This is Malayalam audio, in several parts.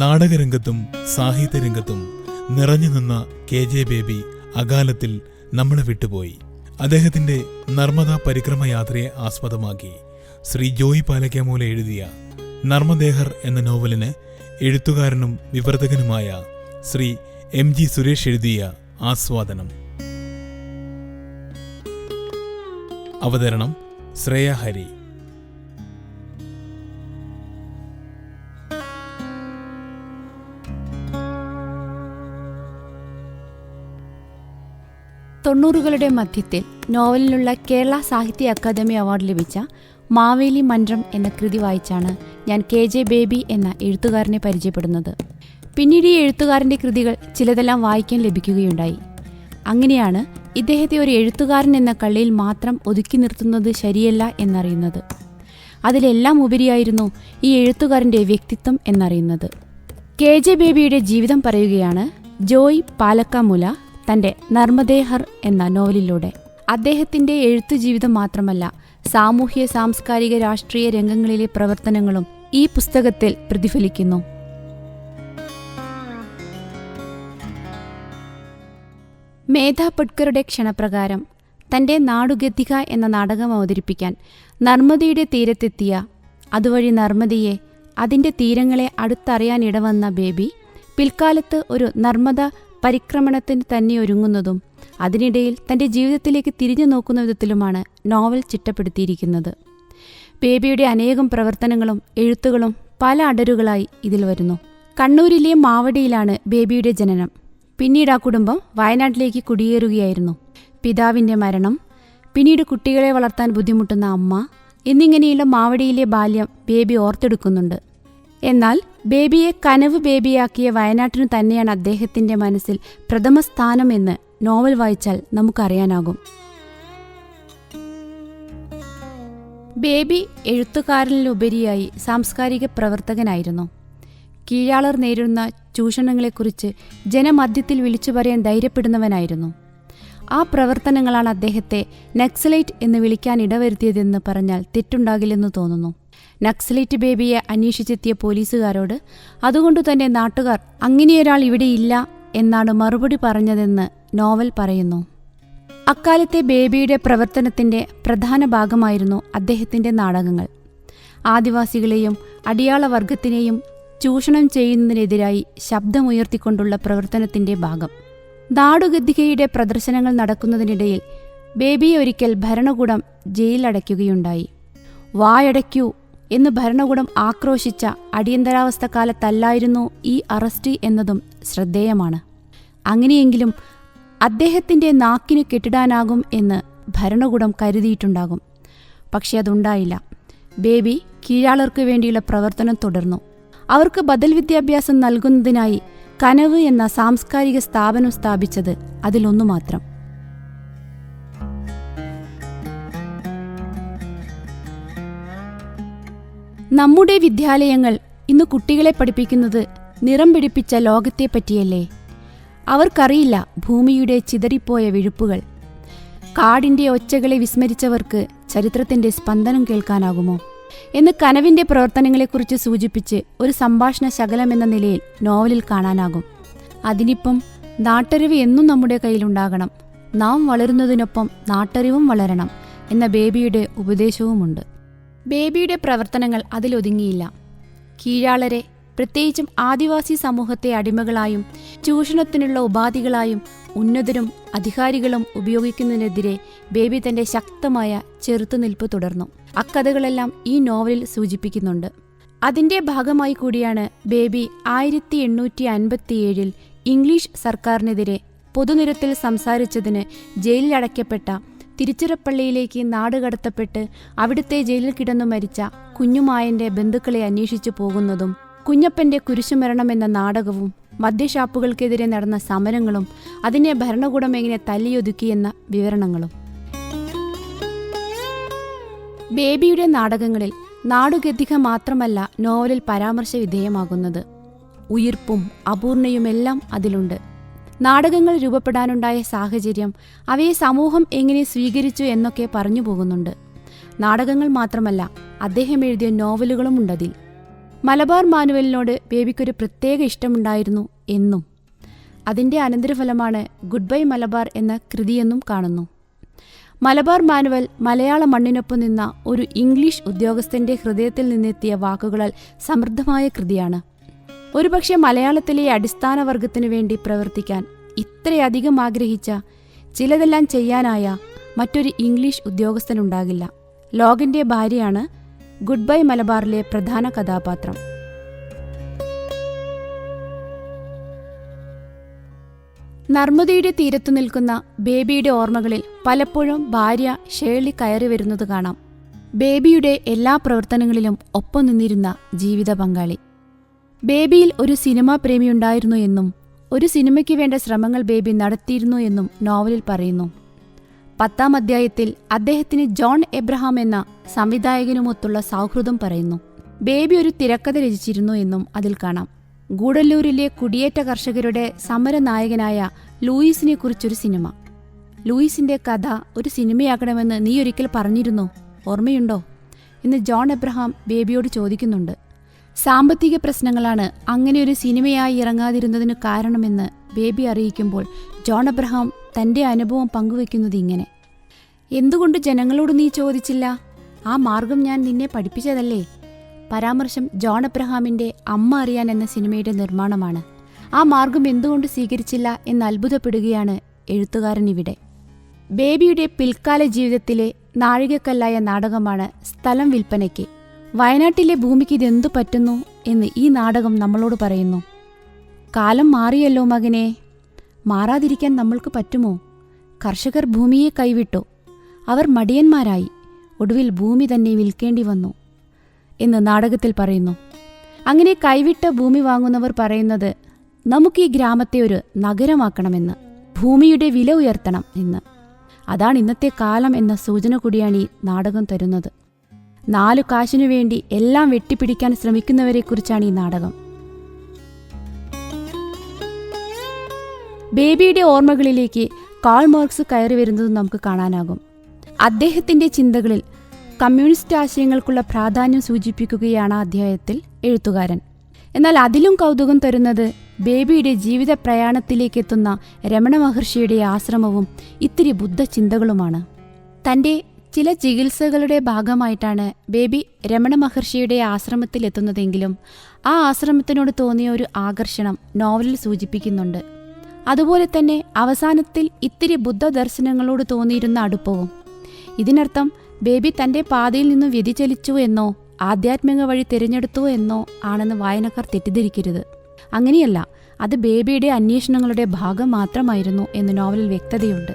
നാടകരംഗത്തും സാഹിത്യരംഗത്തും നിറഞ്ഞു നിന്ന കെ ജെ ബേബി അകാലത്തിൽ നമ്മളെ വിട്ടുപോയി. അദ്ദേഹത്തിന്റെ നർമ്മദ പരിക്രമ യാത്രയെ ആസ്പദമാക്കി ശ്രീ ജോയി പാലക്കാമൂല എഴുതിയ നർമ്മദേഹർ എന്ന നോവലിന് എഴുത്തുകാരനും വിവർത്തകനുമായ ശ്രീ എം ജി സുരേഷ് എഴുതിയ ആസ്വാദനം. അവതരണം ശ്രേയ ഹരി. തൊണ്ണൂറുകളുടെ മധ്യത്തിൽ നോവലിനുള്ള കേരള സാഹിത്യ അക്കാദമി അവാർഡ് ലഭിച്ച മാവേലി മന്ത്രം എന്ന കൃതി വായിച്ചാണ് ഞാൻ കെ ജെ ബേബി എന്ന എഴുത്തുകാരനെ പരിചയപ്പെടുന്നത്. പിന്നീട് ഈ എഴുത്തുകാരന്റെ കൃതികൾ ചിലതെല്ലാം വായിക്കാൻ ലഭിക്കുകയുണ്ടായി. അങ്ങനെയാണ് ഇദ്ദേഹത്തെ ഒരു എഴുത്തുകാരൻ എന്ന കള്ളിയിൽ മാത്രം ഒതുക്കി നിർത്തുന്നത് ശരിയല്ല എന്നറിയുന്നത്. അതിലെല്ലാം ഉപരിയായിരുന്നു ഈ എഴുത്തുകാരന്റെ വ്യക്തിത്വം എന്നറിയുന്നത്. കെ ജെ ബേബിയുടെ ജീവിതം പറയുകയാണ് ജോയ് പാലക്കാമുല തന്റെ നർമ്മദേഹർ എന്ന നോവലിലൂടെ. അദ്ദേഹത്തിന്റെ എഴുത്തു ജീവിതം മാത്രമല്ല സാമൂഹ്യ സാംസ്കാരിക രാഷ്ട്രീയ രംഗങ്ങളിലെ പ്രവർത്തനങ്ങളും ഈ പുസ്തകത്തിൽ പ്രതിഫലിക്കുന്നു. മേധ പട്കറുടെ ക്ഷണപ്രകാരം തന്റെ നാടുഗതിക എന്ന നാടകം അവതരിപ്പിക്കാൻ നർമ്മദയുടെ തീരത്തെത്തിയ അതുവഴി നർമ്മദയെ അതിന്റെ തീരങ്ങളെ അടുത്തറിയാനിടവന്ന ബേബി പിൽക്കാലത്ത് ഒരു നർമ്മദ പരിക്രമണത്തിന് തന്നെ ഒരുങ്ങുന്നതും അതിനിടയിൽ തന്റെ ജീവിതത്തിലേക്ക് തിരിഞ്ഞു നോക്കുന്ന വിധത്തിലുമാണ് നോവൽ ചിട്ടപ്പെടുത്തിയിരിക്കുന്നത്. ബേബിയുടെ അനേകം പ്രവർത്തനങ്ങളും എഴുത്തുകളും പല അടരുകളായി ഇതിൽ വരുന്നു. കണ്ണൂരിലെ മാവടിയിലാണ് ബേബിയുടെ ജനനം. പിന്നീട് ആ കുടുംബം വയനാട്ടിലേക്ക് കുടിയേറുകയായിരുന്നു. പിതാവിന്റെ മരണം പിന്നീട് കുട്ടികളെ വളർത്താൻ ബുദ്ധിമുട്ടുന്ന അമ്മ എന്നിങ്ങനെയുള്ള മാവടിയിലെ ബാല്യം ബേബി ഓർത്തെടുക്കുന്നുണ്ട്. എന്നാൽ ബേബിയെ കനവ് ബേബിയാക്കിയ വയനാട്ടിനു തന്നെയാണ് അദ്ദേഹത്തിന്റെ മനസ്സിൽ പ്രഥമ സ്ഥാനം എന്ന് നോവൽ വായിച്ചാൽ നമുക്കറിയാനാകും. ബേബി എഴുത്തുകാരനിലുപരിയായി സാംസ്കാരിക പ്രവർത്തകനായിരുന്നു. കീഴാളർ നേരിടുന്ന ചൂഷണങ്ങളെക്കുറിച്ച് ജനമധ്യത്തിൽ വിളിച്ചു പറയാൻ ധൈര്യപ്പെടുന്നവനായിരുന്നു. ആ പ്രവർത്തനങ്ങളാണ് അദ്ദേഹത്തെ നക്സലൈറ്റ് എന്ന് വിളിക്കാൻ ഇടവരുത്തിയതെന്ന് പറഞ്ഞാൽ തെറ്റുണ്ടാകില്ലെന്ന് തോന്നുന്നു. നക്സലൈറ്റ് ബേബിയെ അന്വേഷിച്ചെത്തിയ പോലീസുകാരോട് അതുകൊണ്ട് തന്നെ നാട്ടുകാർ അങ്ങനെയൊരാൾ ഇവിടെയില്ല എന്നാണ് മറുപടി പറഞ്ഞതെന്ന് നോവൽ പറയുന്നു. അക്കാലത്തെ ബേബിയുടെ പ്രവർത്തനത്തിന്റെ പ്രധാന ഭാഗമായിരുന്നു അദ്ദേഹത്തിന്റെ നാടകങ്ങൾ. ആദിവാസികളെയും അടിയാളവർഗത്തിനെയും ചൂഷണം ചെയ്യുന്നതിനെതിരായി ശബ്ദമുയർത്തിക്കൊണ്ടുള്ള പ്രവർത്തനത്തിന്റെ ഭാഗം. നാടുഗദ്ദികയുടെ പ്രദർശനങ്ങൾ നടക്കുന്നതിനിടയിൽ ബേബിയെ ഒരിക്കൽ ഭരണകൂടം ജയിലടയ്ക്കുകയുണ്ടായി. വായടയ്ക്കൂ എന്ന് ഭരണകൂടം ആക്രോശിച്ച അടിയന്തരാവസ്ഥ കാലത്തല്ലായിരുന്നു ഈ അറസ്റ്റ് എന്നതും ശ്രദ്ധേയമാണ്. അങ്ങനെയെങ്കിലും അദ്ദേഹത്തിന്റെ നാക്കിനു കെട്ടിടാനാകും എന്ന് ഭരണകൂടം കരുതിയിട്ടുണ്ടാകും. പക്ഷെ അതുണ്ടായില്ല. ബേബി കീഴാളർക്ക് വേണ്ടിയുള്ള പ്രവർത്തനം തുടർന്നു. അവർക്ക് ബദൽ വിദ്യാഭ്യാസം നൽകുന്നതിനായി കനവ് എന്ന സാംസ്കാരിക സ്ഥാപനം സ്ഥാപിച്ചത് അതിലൊന്നു മാത്രം നമ്മുടെ വിദ്യാലയങ്ങൾ ഇന്ന് കുട്ടികളെ പഠിപ്പിക്കുന്നത് നിറം പിടിപ്പിച്ച ലോകത്തെ പറ്റിയല്ലേ അവർക്കറിയില്ല ഭൂമിയുടെ ചിതറിപ്പോയ വിഴുപ്പുകൾ. കാടിന്റെ ഒച്ചകളെ വിസ്മരിച്ചവർക്ക് ചരിത്രത്തിന്റെ സ്പന്ദനം കേൾക്കാനാകുമോ? എന്ന് കനവിന്റെ പ്രവർത്തനങ്ങളെക്കുറിച്ച് സൂചിപ്പിച്ച് ഒരു സംഭാഷണ ശകലം എന്ന നിലയിൽ നോവലിൽ കാണാനാകും. അതിനിപ്പം നാട്ടറിവ് എന്നും നമ്മുടെ കയ്യിലുണ്ടാകണം. നാം വളരുന്നതിനൊപ്പം നാട്ടറിവും വളരണം എന്ന ബേബിയുടെ ഉപദേശവുമുണ്ട്. ബേബിയുടെ പ്രവർത്തനങ്ങൾ അതിലൊതുങ്ങിയില്ല. കീഴാളരെ പ്രത്യേകിച്ചും ആദിവാസി സമൂഹത്തെ അടിമകളായും ചൂഷണത്തിനുള്ള ഉപാധികളായും ഉന്നതരും അധികാരികളും ഉപയോഗിക്കുന്നതിനെതിരെ ബേബി തന്റെ ശക്തമായ ചെറുത്തുനിൽപ്പ് തുടർന്നു. അക്കഥകളെല്ലാം ഈ നോവലിൽ സൂചിപ്പിക്കുന്നുണ്ട്. അതിന്റെ ഭാഗമായി കൂടിയാണ് ബേബി ആയിരത്തി എണ്ണൂറ്റി അൻപത്തിയേഴിൽ ഇംഗ്ലീഷ് സർക്കാരിനെതിരെ പൊതുനിരത്തിൽ സംസാരിച്ചതിന് ജയിലിലടയ്ക്കപ്പെട്ട തിരുച്ചിറപ്പള്ളിയിലേക്ക് നാടുകടത്തപ്പെട്ട് അവിടുത്തെ ജയിലിൽ കിടന്നു മരിച്ച കുഞ്ഞുമായന്റെ ബന്ധുക്കളെ അന്വേഷിച്ചു പോകുന്നതും കുഞ്ഞപ്പന്റെ കുരിശുമരണം എന്ന നാടകവും മദ്യഷാപ്പുകൾക്കെതിരെ നടന്ന സമരങ്ങളും അതിനെ ഭരണകൂടം എങ്ങനെ തല്ലിയൊതുക്കിയെന്ന വിവരണങ്ങളും. ബേബിയുടെ നാടകങ്ങളിൽ നാടുഗതിക മാത്രമല്ല നോവലിൽ പരാമർശ വിധേയമാകുന്നത് ഉയിർപ്പും അപൂർണയുമെല്ലാം അതിലുണ്ട്. നാടകങ്ങൾ രൂപപ്പെടാനുണ്ടായ സാഹചര്യം അവയെ സമൂഹം എങ്ങനെ സ്വീകരിച്ചു എന്നൊക്കെ പറഞ്ഞു പോകുന്നുണ്ട്. നാടകങ്ങൾ മാത്രമല്ല അദ്ദേഹം എഴുതിയ നോവലുകളും ഉണ്ടതിൽ. മലബാർ മാനുവലിനോട് ബേബിക്കൊരു പ്രത്യേക ഇഷ്ടമുണ്ടായിരുന്നു എന്നും. അതിന്റെ അനന്തരഫലമാണ് ഗുഡ് ബൈ മലബാർ എന്ന കൃതിയെന്നും കാണുന്നു. മലബാർ മാനുവൽ മലയാള മണ്ണിനൊപ്പം നിന്ന ഒരു ഇംഗ്ലീഷ് ഉദ്യോഗസ്ഥന്റെ ഹൃദയത്തിൽ നിന്നെത്തിയ വാക്കുകളാൽ സമൃദ്ധമായ കൃതിയാണ്. ഒരുപക്ഷെ മലയാളത്തിലെ അടിസ്ഥാന വർഗത്തിനു വേണ്ടി പ്രവർത്തിക്കാൻ ഇത്രയധികം ആഗ്രഹിച്ച ചിലതെല്ലാം ചെയ്യാനായ മറ്റൊരു ഇംഗ്ലീഷ് ഉദ്യോഗസ്ഥനുണ്ടാകില്ല. ലോകിന്റെ ഭാര്യയാണ് ഗുഡ് ബൈ മലബാറിലെ പ്രധാന കഥാപാത്രം. നർമ്മദയുടെ തീരത്തു നിൽക്കുന്ന ബേബിയുടെ ഓർമ്മകളിൽ പലപ്പോഴും ഭാര്യ ഷേളി കയറി വരുന്നത് കാണാം. ബേബിയുടെ എല്ലാ പ്രവർത്തനങ്ങളിലും ഒപ്പം നിന്നിരുന്ന ജീവിത പങ്കാളി. ബേബിയിൽ ഒരു സിനിമാ പ്രേമിയുണ്ടായിരുന്നു എന്നും ഒരു സിനിമയ്ക്ക് വേണ്ട ശ്രമങ്ങൾ ബേബി നടത്തിയിരുന്നു എന്നും നോവലിൽ പറയുന്നു. പത്താം അധ്യായത്തിൽ അദ്ദേഹത്തിന് ജോൺ എബ്രഹാം എന്ന സംവിധായകനുമൊത്തുള്ള സൗഹൃദം പറയുന്നു. ബേബി ഒരു തിരക്കഥ രചിച്ചിരുന്നു എന്നും അതിൽ കാണാം. ഗൂഡല്ലൂരിലെ കുടിയേറ്റ കർഷകരുടെ സമരനായകനായ ലൂയിസിനെ കുറിച്ചൊരു സിനിമ. ലൂയിസിന്റെ കഥ ഒരു സിനിമയാകണമെന്ന് നീ ഒരിക്കൽ പറഞ്ഞിരുന്നോ? ഓർമ്മയുണ്ടോ? എന്ന് ജോൺ എബ്രഹാം ബേബിയോട് ചോദിക്കുന്നുണ്ട്. സാമ്പത്തിക പ്രശ്നങ്ങളാണ് അങ്ങനെ ഒരു സിനിമയായി ഇറങ്ങാതിരുന്നതിനു കാരണമെന്ന് ബേബി അറിയിക്കുമ്പോൾ ജോൺ അബ്രഹാം തന്റെ അനുഭവം പങ്കുവെക്കുന്നത് ഇങ്ങനെ. എന്തുകൊണ്ട് ജനങ്ങളോട് നീ ചോദിച്ചില്ല? ആ മാർഗം ഞാൻ നിന്നെ പഠിപ്പിച്ചതല്ലേ? പരാമർശം ജോൺ അബ്രഹാമിന്റെ അമ്മ അറിയാൻ എന്ന സിനിമയുടെ നിർമ്മാണമാണ്. ആ മാർഗം എന്തുകൊണ്ട് സ്വീകരിച്ചില്ല എന്ന് അത്ഭുതപ്പെടുകയാണ് എഴുത്തുകാരൻ ഇവിടെ. ബേബിയുടെ പിൽക്കാല ജീവിതത്തിലെ നാഴികക്കല്ലായ നാടകമാണ് സ്ഥലം വിൽപ്പനയ്ക്ക്. വയനാട്ടിലെ ഭൂമിക്ക് ഇതെന്തു പറ്റുന്നു എന്ന് ഈ നാടകം നമ്മളോട് പറയുന്നു. കാലം മാറിയല്ലോ മകനെ. മാറാതിരിക്കാൻ നമ്മൾക്ക് പറ്റുമോ? കർഷകർ ഭൂമിയെ കൈവിട്ടു. അവർ മടിയന്മാരായി. ഒടുവിൽ ഭൂമി തന്നെ വിൽക്കേണ്ടി വന്നു എന്ന് നാടകത്തിൽ പറയുന്നു. അങ്ങനെ കൈവിട്ട ഭൂമി വാങ്ങുന്നവർ പറയുന്നത് നമുക്ക് ഈ ഗ്രാമത്തെ ഒരു നഗരമാക്കണമെന്ന് ഭൂമിയുടെ വില ഉയർത്തണം എന്ന്. അതാണ് ഇന്നത്തെ കാലം എന്ന സൂചന കൂടിയാണ് ഈ നാടകം തരുന്നത്. നാലു കാശിനു വേണ്ടി എല്ലാം വെട്ടിപ്പിടിക്കാൻ ശ്രമിക്കുന്നവരെക്കുറിച്ചാണ് ഈ നാടകം. ബേബിയുടെ ഓർമ്മകളിലേക്ക് കാൾ മാർക്സ് കയറി വരുന്നത് നമുക്ക് കാണാനാകും. അദ്ദേഹത്തിന്റെ ചിന്തകളിൽ കമ്മ്യൂണിസ്റ്റ് ആശയങ്ങൾക്കുള്ള പ്രാധാന്യം സൂചിപ്പിക്കുകയാണ് അധ്യായത്തിൽ എഴുത്തുകാരൻ. എന്നാൽ അതിലും കൗതുകം തരുന്നത് ബേബിയുടെ ജീവിത പ്രയാണത്തിലേക്കെത്തുന്ന രമണ മഹർഷിയുടെ ആശ്രമവും ഇത്തിരി ബുദ്ധ ചിന്തകളുമാണ്. തന്റെ ചില ചികിത്സകളുടെ ഭാഗമായിട്ടാണ് ബേബി രമണ മഹർഷിയുടെ ആശ്രമത്തിൽ എത്തുന്നതെങ്കിലും ആ ആശ്രമത്തിനോട് തോന്നിയ ഒരു ആകർഷണം നോവലിൽ സൂചിപ്പിക്കുന്നുണ്ട്. അതുപോലെ തന്നെ അവസാനത്തിൽ ഇത്തിരി ബുദ്ധ ദർശനങ്ങളോട് തോന്നിയിരുന്ന അടുപ്പവും. ഇതിനർത്ഥം ബേബി തന്റെ പാതയിൽ നിന്ന് വ്യതിചലിച്ചു എന്നോ ആധ്യാത്മിക വഴി തിരഞ്ഞെടുത്തു എന്നോ ആണെന്ന് വായനക്കാർ തെറ്റിദ്ധരിക്കരുത്. അങ്ങനെയല്ല അത് ബേബിയുടെ അന്വേഷണങ്ങളുടെ ഭാഗം മാത്രമായിരുന്നു എന്ന് നോവലിൽ വ്യക്തതയുണ്ട്.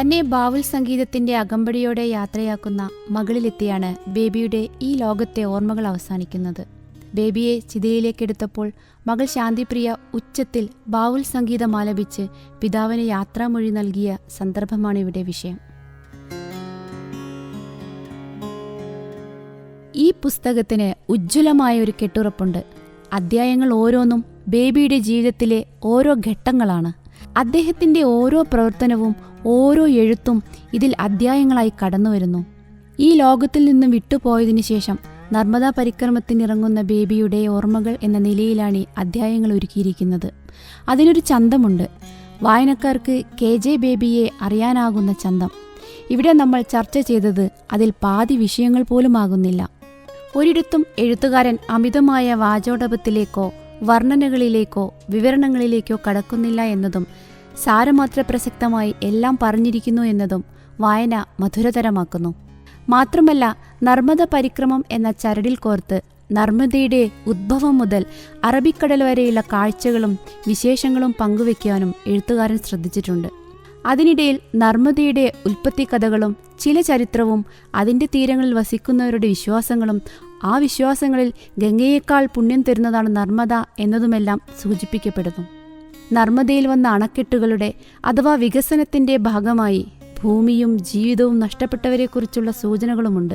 തന്നെ ബാവുൽ സംഗീതത്തിന്റെ അകമ്പടിയോടെ യാത്രയാക്കുന്ന മകളിലെത്തിയാണ് ബേബിയുടെ ഈ ലോകത്തെ ഓർമ്മകൾ അവസാനിക്കുന്നത്. ബേബിയെ ചിതയിലേക്കെടുത്തപ്പോൾ മകൾ ശാന്തിപ്രിയ ഉച്ചത്തിൽ ബാവുൽ സംഗീതം ആലപിച്ച് പിതാവിന് യാത്രാമൊഴി നൽകിയ സന്ദർഭമാണ് ഇവിടെ വിഷയം. ഈ പുസ്തകത്തിന് ഉജ്ജ്വലമായ ഒരു കെട്ടുറപ്പുണ്ട്. അധ്യായങ്ങൾ ഓരോന്നും ബേബിയുടെ ജീവിതത്തിലെ ഓരോ ഘട്ടങ്ങളാണ്. അദ്ദേഹത്തിന്റെ ഓരോ പ്രവർത്തനവും ഓരോ എഴുത്തും ഇതിൽ അധ്യായങ്ങളായി കടന്നുവരുന്നു. ഈ ലോകത്തിൽ നിന്നും വിട്ടുപോയതിനു ശേഷം നർമ്മദാ പരിക്രമത്തിനിറങ്ങുന്ന ബേബിയുടെ ഓർമ്മകൾ എന്ന നിലയിലാണ് അധ്യായങ്ങൾ ഒരുക്കിയിരിക്കുന്നത്. അതിനൊരു ചന്തമുണ്ട്. വായനക്കാർക്ക് കെ ജെ ബേബിയെ അറിയാനാകുന്ന ചന്തം. ഇവിടെ നമ്മൾ ചർച്ച ചെയ്തത് അതിൽ പാതി വിഷയങ്ങൾ പോലും ആകുന്നില്ല ഒരിടത്തും എഴുത്തുകാരൻ അമിതമായ വാചോടപത്തിലേക്കോ വർണനകളിലേക്കോ വിവരണങ്ങളിലേക്കോ കടക്കുന്നില്ല എന്നതും സാരമാത്ര പ്രസക്തമായി എല്ലാം പറഞ്ഞിരിക്കുന്നു എന്നതും വായന മധുരതരമാക്കുന്നു. മാത്രമല്ല നർമ്മദ പരിക്രമം എന്ന ചരടിൽ കോർത്ത് നർമ്മദയുടെ ഉദ്ഭവം മുതൽ അറബിക്കടൽ വരെയുള്ള കാഴ്ചകളും വിശേഷങ്ങളും പങ്കുവെക്കാനും എഴുത്തുകാരൻ ശ്രദ്ധിച്ചിട്ടുണ്ട്. അതിനിടയിൽ നർമ്മദയുടെ ഉൽപ്പത്തി കഥകളും ചില ചരിത്രവും അതിന്റെ തീരങ്ങളിൽ വസിക്കുന്നവരുടെ വിശ്വാസങ്ങളും ആ വിശ്വാസങ്ങളിൽ ഗംഗയേക്കാൾ പുണ്യം തരുന്നതാണ് നർമ്മദ എന്നതുമെല്ലാം സൂചിപ്പിക്കപ്പെടുന്നു. നർമ്മദയിൽ വന്ന അണക്കെട്ടുകളുടെ അഥവാ വികസനത്തിന്റെ ഭാഗമായി ഭൂമിയും ജീവിതവും നഷ്ടപ്പെട്ടവരെക്കുറിച്ചുള്ള സൂചനകളുമുണ്ട്.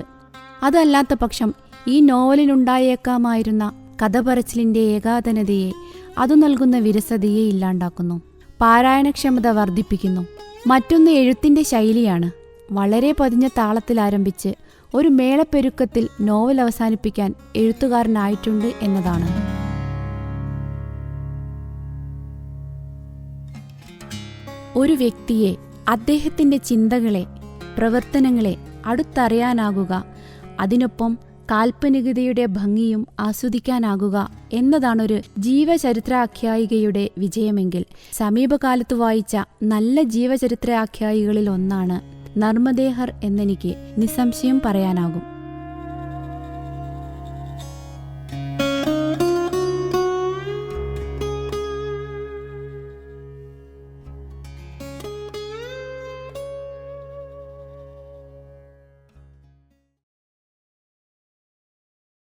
അതല്ലാത്ത പക്ഷം ഈ നോവലിനുണ്ടായേക്കാമായിരുന്ന കഥ പറച്ചിലിന്റെ ഏകാതനതയെ അതു നൽകുന്ന വിരസതയെ ഇല്ലാണ്ടാക്കുന്നു. പാരായണക്ഷമത വർദ്ധിപ്പിക്കുന്നു. മറ്റൊന്ന് എഴുത്തിന്റെ ശൈലിയാണ്. വളരെ പതിഞ്ഞ താളത്തിൽ ആരംഭിച്ച് ഒരു മേളപ്പെരുക്കത്തിൽ നോവൽ അവസാനിപ്പിക്കാൻ എഴുത്തുകാരനായിട്ടുണ്ട് എന്നതാണ്. ഒരു വ്യക്തിയെ അദ്ദേഹത്തിന്റെ ചിന്തകളെ പ്രവർത്തനങ്ങളെ അടുത്തറിയാനാകുക അതിനൊപ്പം കാൽപ്പനികതയുടെ ഭംഗിയും ആസ്വദിക്കാനാകുക എന്നതാണൊരു ജീവചരിത്രാഖ്യായികയുടെ വിജയമെങ്കിൽ സമീപകാലത്ത് വായിച്ച നല്ല ജീവചരിത്രാഖ്യായികളിൽ ഒന്നാണ് നർമ്മദേഹർ എന്നെനിക്ക് നിസ്സംശയം പറയാനാകും.